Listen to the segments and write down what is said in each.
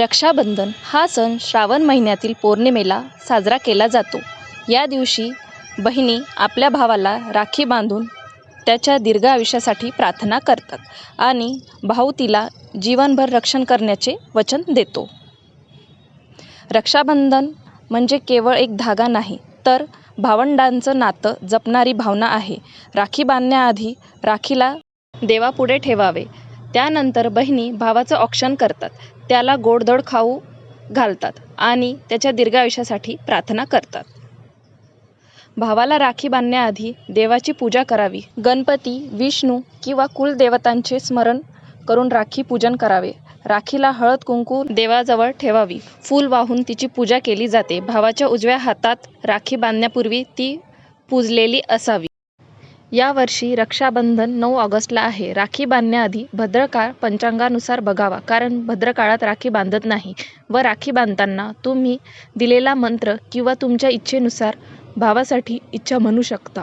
रक्षाबंधन हा सण श्रावण महिन्यातील पौर्णिमेला साजरा केला जातो. या दिवशी बहिणी आपल्या भावाला राखी बांधून त्याच्या दीर्घ आयुष्यासाठी प्रार्थना करतात आणि भाऊ तिला जीवनभर रक्षण करण्याचे वचन देतो. रक्षाबंधन म्हणजे केवळ एक धागा नाही तर भावंडांचं नातं जपणारी भावना आहे. राखी बांधण्याआधी राखीला देवापुढे ठेवावे. त्यानंतर बहिणी भावाचं औक्षण करतात. त्याला गोडधोड खाऊ घालतात आणि त्याच्या दीर्घायुष्यासाठी प्रार्थना करतात. भावाला राखी बांधण्याआधी देवाची पूजा करावी. गणपती विष्णू किंवा कुलदेवतांचे स्मरण करून राखी पूजन करावे. राखीला हळद कुंकू देवाजवळ ठेवावी. फूल वाहून तिची पूजा केली जाते. भावाच्या उजव्या हातात राखी बांधण्यापूर्वी ती पूजलेली असावी. यावर्षी रक्षाबंधन नऊ ऑगस्टला आहे. राखी बांधण्याआधी भद्रकाळ पंचांगानुसार बघावा कारण भद्रकाळात राखी बांधत नाही व राखी बांधताना तुम्ही दिलेला मंत्र किंवा तुमच्या इच्छेनुसार भावासाठी इच्छा म्हणू शकता.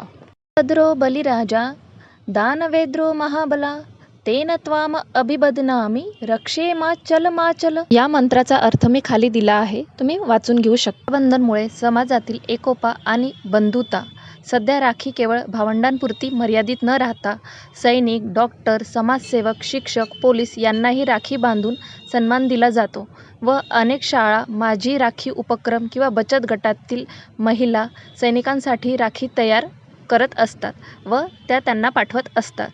भद्रो बलिराजा दानवेद्रो महाबला तेन त्वाम अभिबदनामी रक्षे माचल माचल या मंत्राचा अर्थ मी खाली दिला आहे. तुम्ही वाचून घेऊ शकता. बंधनमुळे समाजातील एकोपा आणि बंधुता सध्या राखी केवळ भावंडांपुरती मर्यादित न राहता सैनिक डॉक्टर समाजसेवक शिक्षक पोलीस यांनाही राखी बांधून सन्मान दिला जातो व अनेक शाळा माझी राखी उपक्रम किंवा बचत गटातील महिला सैनिकांसाठी राखी तयार करत असतात व त्या त्यांना पाठवत असतात.